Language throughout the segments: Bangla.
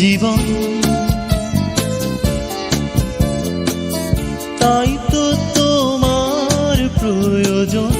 জীবন। তাই তো তোমার প্রয়োজন।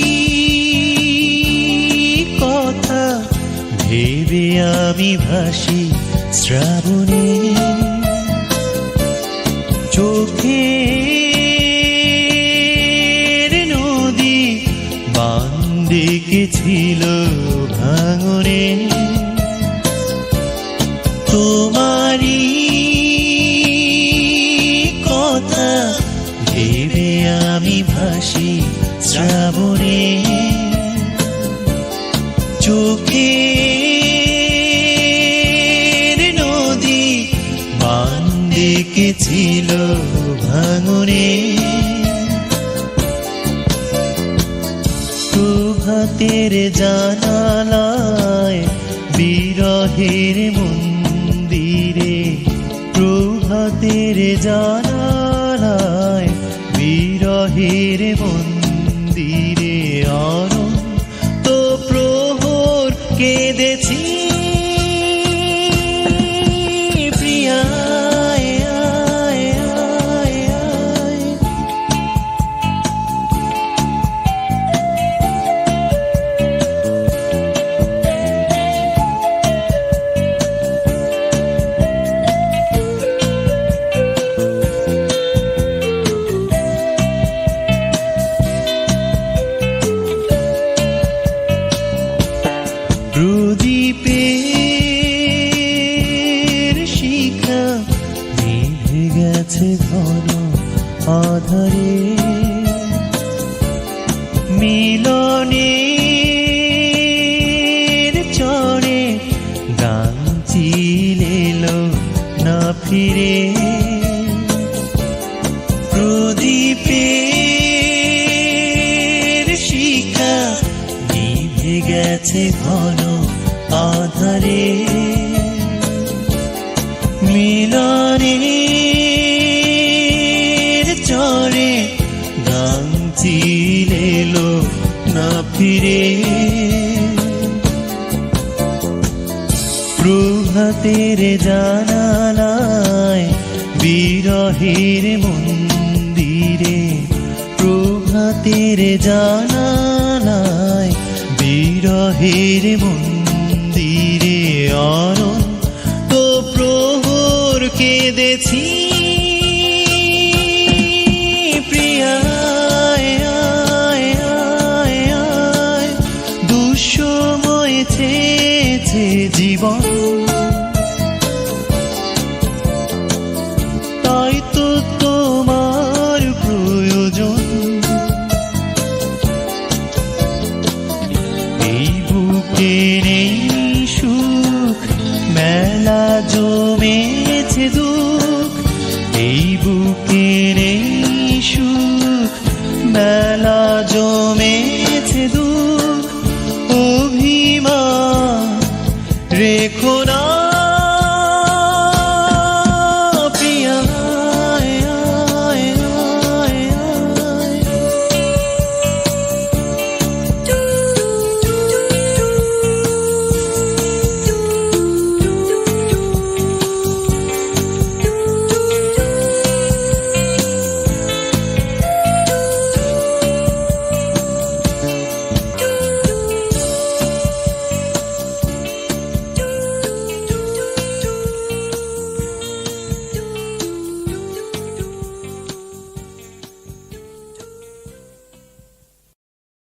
ভেবে আমি ভাসি শ্রাবণে। চোখে নদী বান্দিকে ছিল ভাঙনে। তোমারই কথা ভেবে আমি ভাসি শ্রাবণে। চোখের বান্দিকে ছিল ভাঙনে। প্রভাতের জানালায় বিরহের মন্দিরে প্রভাতের জানালায় বিরহের মিলনের চড়ে গান চিলেলো না ফিরে। প্রদীপের শিখা নিভে গেছে ঘন গান চিলেলো না ফিরে। প্রভাতের জানালায় বিরহের মন্দিরে, প্রভাতের জানালায় বিরহের মন্দিরে অনন্ত প্রহর কেঁদেছি। in